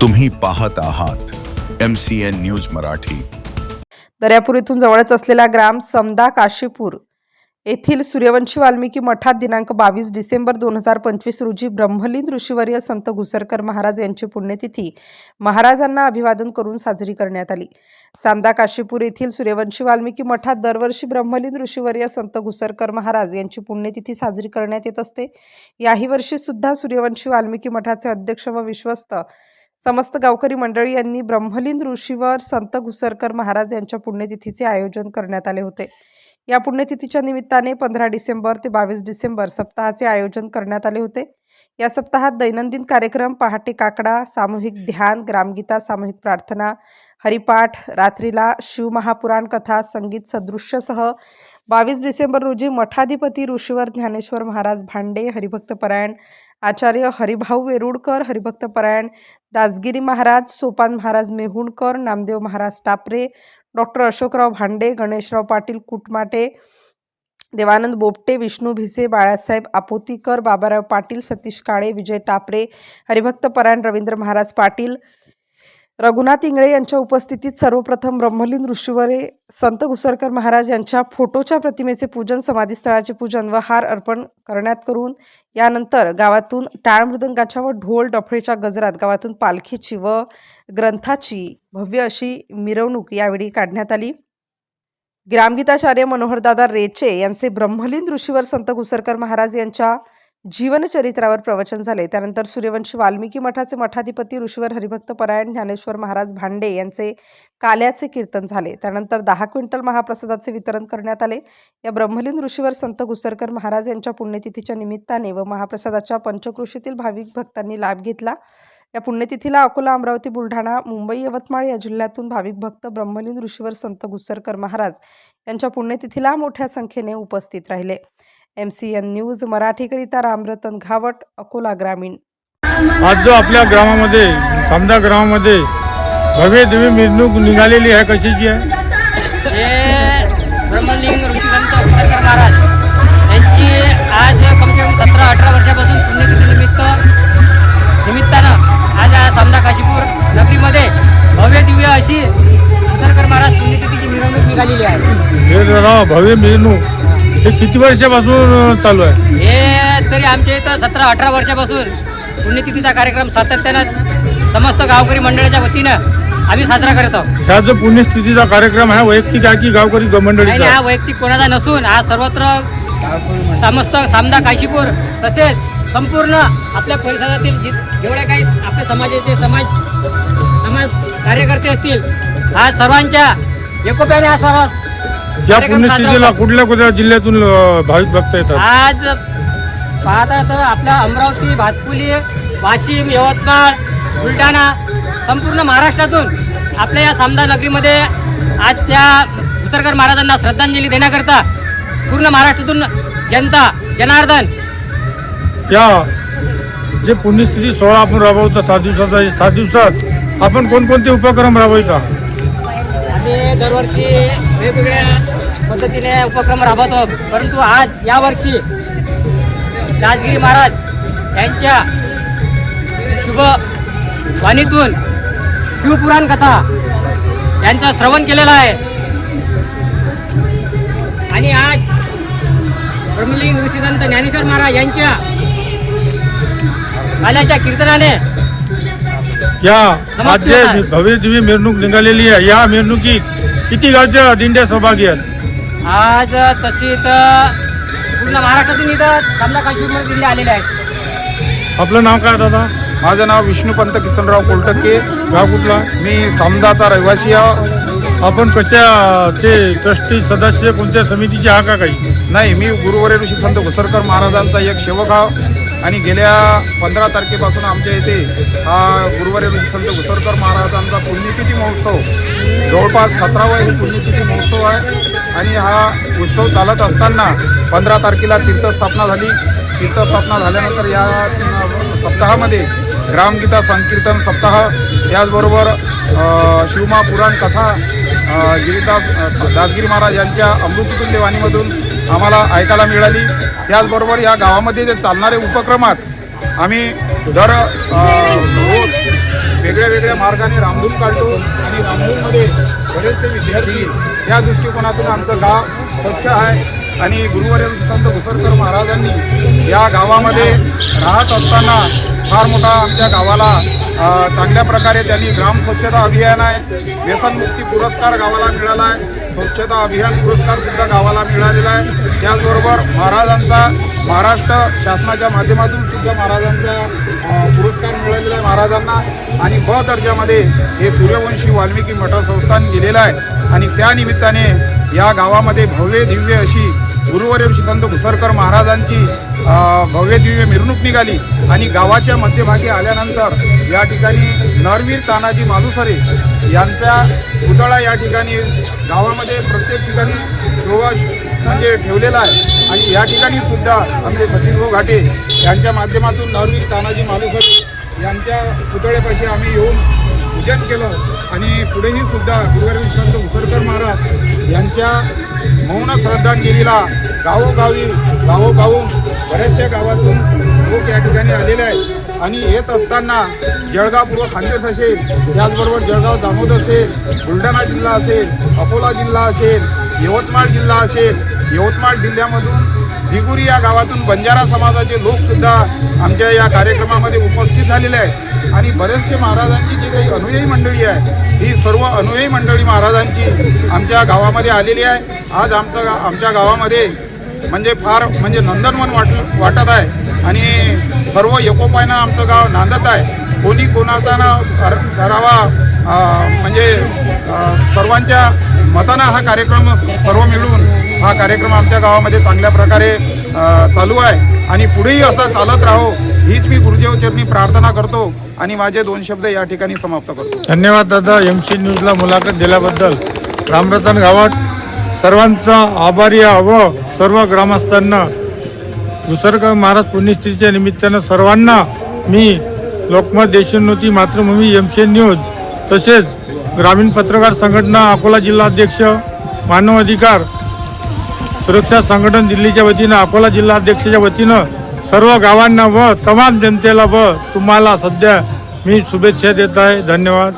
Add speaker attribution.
Speaker 1: तुम्ही पाहत आहात M C N news Marathi.
Speaker 2: Daryapur येथून जवळच असलेला ग्राम समदा काशीपूर येथील सूर्यवंशी वाल्मिकी मठात दिनांक बावीस डिसेंबर दोन हजार पंचवीस रोजी ब्रह्मलीन ऋषीवर्य संत घुसरकर महाराज यांची पुण्यतिथी महाराजांना अभिवादन करून साजरी करण्यात आली. सामदा काशीपूर येथील सूर्यवंशी वाल्मिकी मठात दरवर्षी ब्रह्मलीन ऋषीवर्य संत घुसरकर महाराज यांची पुण्यतिथी साजरी करण्यात येत असते. याही वर्षी सुद्धा सूर्यवंशी वाल्मिकी मठाचे अध्यक्ष व विश्वस्त समस्त गावकरी मंडळी यांनी ब्रह्मलिंद ऋषीवर संत घुसरकर महाराज यांच्या पुण्यतिथीचे आयोजन करण्यात आले होते. या पुण्यतिथीच्या निमित्ताने पंधरा डिसेंबर ते बावीस डिसेंबर सप्ताहाचे आयोजन करण्यात आले होते. या सप्ताहात दैनंदिन कार्यक्रम पहाटे काकडा सामूहिक ध्यान ग्रामगीता सामूहिक प्रार्थना हरिपाठ रात्रीला शिवमहापुराण कथा संगीत सदृश्यसह बावीस डिसेंबर रोजी मठाधिपती ऋषीवर ज्ञानेश्वर महाराज भांडे हरिभक्तपरायण आचार्य हरिभाऊ वेरुडकर हरिभक्तपरायण दासगिरी महाराज सोपान महाराज मेहुणकर नामदेव महाराज टापरे डॉक्टर अशोकराव भांडे गणेशराव पाटील कुटमाटे देवानंद बोपटे विष्णू भिसे बाळासाहेब आपोतीकर बाबाराव पाटील सतीश काळे विजय टापरे हरिभक्तपरायण रवींद्र महाराज पाटील रघुनाथ इंगळे यांच्या उपस्थितीत सर्वप्रथम ब्रह्मलीन ऋषीवरे संत घुसरकर महाराज यांच्या फोटोच्या प्रतिमेचे पूजन समाधीस्थळाचे पूजन व हार अर्पण करण्यात करून यानंतर गावातून टाळ मृदंगाच्या व ढोल डफळेच्या गजरात गावातून पालखीची व ग्रंथाची भव्य अशी मिरवणूक यावेळी काढण्यात आली. ग्रामगीताचार्य मनोहरदादा रेचे यांचे ब्रह्मलीन ऋषीवर संत घुसरकर महाराज यांच्या जीवनचरित्रावर प्रवचन झाले. त्यानंतर सूर्यवंशी वाल्मिकी मठाचे मठाधिपती ऋषीवर हरिभक्त परायण ज्ञानेश्वर महाराज भांडे यांचे काल्याचे कीर्तन झाले. त्यानंतर दहा क्विंटल महाप्रसादाचे वितरण करण्यात आले. या ब्रह्मलीन ऋषीवर संत गुसरकर महाराज यांच्या पुण्यतिथीच्या निमित्ताने व महाप्रसादाच्या पंचकृषीतील भाविक भक्तांनी लाभ घेतला. या पुण्यतिथीला अकोला अमरावती बुलढाणा मुंबई यवतमाळ या जिल्ह्यातून भाविक भक्त ब्रह्मलीन ऋषीवर संत गुसरकर महाराज यांच्या पुण्यतिथीला मोठ्या संख्येने उपस्थित राहिले. एम सी एन न्यूज मराठीकरिता रामरतन घावट अकोला ग्रामीण.
Speaker 3: आज जो आपल्या ग्रामामध्ये समजा ग्रामामध्ये भव्य दिव्य मिरवणूक निघालेली आहे कशाची आहे?
Speaker 4: ब्रह्मलिंग ऋषीसंत घुसरकर महाराज यांची आज कमसे कम सतरा अठरा वर्षापासून पुण्यतिथी निमित्त निमित्तानं आज या सामना काशीपूर नगरीमध्ये भव्य दिव्य अशी घुसरकर महाराज पुण्यतिथीची मिरवणूक निघालेली आहे.
Speaker 3: हे भव्य मिरवणूक. हे किती वर्षापासून चालू आहे?
Speaker 4: हे तरी आमच्या इथं सतरा अठरा वर्षापासून पुण्यतिथीचा कार्यक्रम सातत्यानं समस्त गावकरी मंडळाच्या वतीनं आम्ही साजरा करत आहोत.
Speaker 3: ह्या जो पुण्यस्थितीचा कार्यक्रम आहे वैयक्तिक आहे की गावकरी मंडळीचा?
Speaker 4: नाही, हा वैयक्तिक कोणाचा नसून हा सर्वत्र समस्त सामदा काशीपूर तसेच संपूर्ण आपल्या परिसरातील जे जेवढ्या काही आपल्या समाजाचे समाज समाज कार्यकर्ते असतील हा सर्वांच्या एकोप्याने हा सर्व
Speaker 3: या
Speaker 4: कार्यक्रम साजरा
Speaker 3: पुण्यस्थितीला. कुठल्या कुठल्या जिल्ह्यातून भाविक भक्त येतात
Speaker 4: आज पाहता तर आपल्या अमरावती भातकुली वाशिम यवतमाळ बुलढाणा संपूर्ण महाराष्ट्रातून आपल्या या सामदा नगरीमध्ये आज त्या घुसरकर महाराजांना श्रद्धांजली देण्याकरता पूर्ण महाराष्ट्रातून जनता जनार्दन
Speaker 3: या जे पुण्यस्थिती सोहळा आपण राबवतो सात दिवसाचा सात दिवसात आपण कोणकोणते उपक्रम राबविता
Speaker 4: आम्ही दरवर्षी वेगवेगळ्या पद्धतीने उपक्रम राबवतो. परंतु आज यावर्षी राजगिरी महाराज यांच्या शुभ वाणीतून शिवपुराण कथा यांचं श्रवण केलेलं आहे. आणि आज ब्रह्मलिंग ऋषी संत ज्ञानेश्वर महाराज यांच्या माल्याच्या कीर्तनाने
Speaker 3: या आज जे भव्य दिव्य मिरवणूक निघालेली आहे. या मिरवणुकीत किती गावच्या दिंड्या सहभागी आहेत?
Speaker 4: आज तशी तर पूर्ण महाराष्ट्रातून इथं समजा काश्मीरमध्ये जिल्हे आलेले आहेत.
Speaker 3: आपलं नाव काय दादा?
Speaker 5: माझं नाव विष्णुपंत किसनराव कोलटक्के.
Speaker 3: गाव कुठला?
Speaker 5: मी समदाचा रहिवासी आहे.
Speaker 3: आपण कशा ते ट्रस्टी सदस्य कोणत्या समितीचे हा का काही?
Speaker 5: नाही मी गुरुवारी ऋषी संत घुसरकर महाराजांचा एक सेवक आहे. आणि गेल्या पंधरा तारखेपासून आमच्या इथे हा गुरुवारी संत घुसरकर महाराजांचा पुण्यतिथी महोत्सव जवळपास सतरावा हे पुण्यतिथी महोत्सव आहे. आणि हा उत्सव चालत असताना पंधरा तारखेला तीर्थस्थापना झाली. तीर्थस्थापना झाल्यानंतर या सप्ताहामध्ये ग्रामगीता संकीर्तन सप्ताह त्याचबरोबर शिवमा पुराण कथा गिरीदास दासगिरी महाराज यांच्या अमृततुल्य वाणीमधून आम्हाला ऐकायला मिळाली. त्याचबरोबर या गावामध्ये जे चालणारे उपक्रमात आम्ही दर रोज वेगळ्या वेगळ्या मार्गाने रामधून काढतो आणि रामधूनमध्ये बरेचसे विद्यार्थी या दृष्टिकोनातून आमचं गाव स्वच्छ आहे आणि गुरुवर्य संत घुसरकर महाराजांनी या गावामध्ये राहत असताना फार मोठा आमच्या गावाला चांगल्या प्रकारे त्यांनी ग्राम स्वच्छता अभियान आहे. व्यसनमुक्ती पुरस्कार गावाला मिळाला आहे. स्वच्छता अभियान पुरस्कार सुद्धा गावाला मिळालेला आहे. त्याचबरोबर महाराजांचा महाराष्ट्र शासनाच्या माध्यमातून सुद्धा महाराजांचा पुरस्कार मिळालेला आहे महाराजांना. आणि ब दर्जामध्ये हे सूर्यवंशी वाल्मिकी मठ संस्थान गेलेलं आहे. आणि त्यानिमित्ताने या गावामध्ये भव्य दिव्य अशी गुरुवर्य संत घुसरकर महाराजांची भव्य दिव्य मिरवणूक निघाली आणि गावाच्या मध्यभागी आल्यानंतर या ठिकाणी नरवीर तानाजी मालुसरे यांचा पुतळा या ठिकाणी गावामध्ये प्रत्येक ठिकाणी शोभा म्हणजे ठेवलेला आहे. आणि या ठिकाणी सुद्धा आमचे सतीशभाऊ घाटे यांच्या माध्यमातून नरवीर तानाजी मालुसरे यांच्या पुतळ्यापाशी आम्ही येऊन पूजन केलं. आणि पुढेही सुद्धा गुरुवारी संत उसरकर महाराज यांच्या मौन श्रद्धांजलीला गावोगावी गावोगावून बऱ्याचशा गावातून लोक या ठिकाणी आलेले आहेत. आणि येत असताना जळगाव पूर्व खानदेश असेल त्याचबरोबर जळगाव जामोद असेल बुलढाणा जिल्हा असेल अकोला जिल्हा असेल यवतमाळ जिल्हा असेल यवतमाळ जिल्ह्यामधून दिगुरी या गावातून बंजारा समाजाचे लोकसुद्धा आमच्या या कार्यक्रमामध्ये उपस्थित झालेले आहेत. आणि बरेचसे महाराजांची जी काही अनुयायी मंडळी आहे ही सर्व अनुयायी मंडळी महाराजांची आमच्या गावामध्ये आलेली आहे. आज आमचं गा आमच्या गावामध्ये म्हणजे फार म्हणजे नंदनवन वाट वाटत आहे. आणि सर्व एकोपायनं आमचं गाव नांदत आहे. कोणी कोणाचा ना करावा म्हणजे सर्वांच्या मतानं हा कार्यक्रम सर्व मिळून हा कार्यक्रम आमच्या गावामध्ये चांगल्या प्रकारे चालू आहे. आणि पुढेही असं चालत राहो हीच मी गुरुदेवचरणी प्रार्थना करतो आणि माझे दोन शब्द या ठिकाणी समाप्त करतो.
Speaker 3: धन्यवाद दादा. एम सी न्यूजला मुलाखत दिल्याबद्दल. रामरतन गावात सर्वांचा आभारी व सर्व ग्रामस्थांना निसर्ग महाराज पुण्यस्थितीच्या निमित्तानं सर्वांना मी लोकमत देशोन्नती मातृभूमी एम न्यूज तसेच ग्रामीण पत्रकार संघटना अकोला जिल्हाध्यक्ष मानव अधिकार सुरक्षा संघटन दिल्लीच्या वतीनं अकोला जिल्हाध्यक्षाच्या वतीनं सर्व गावांना व तमाम जनतेला व तुम्हाला सध्या मी शुभेच्छा देत आहे. धन्यवाद.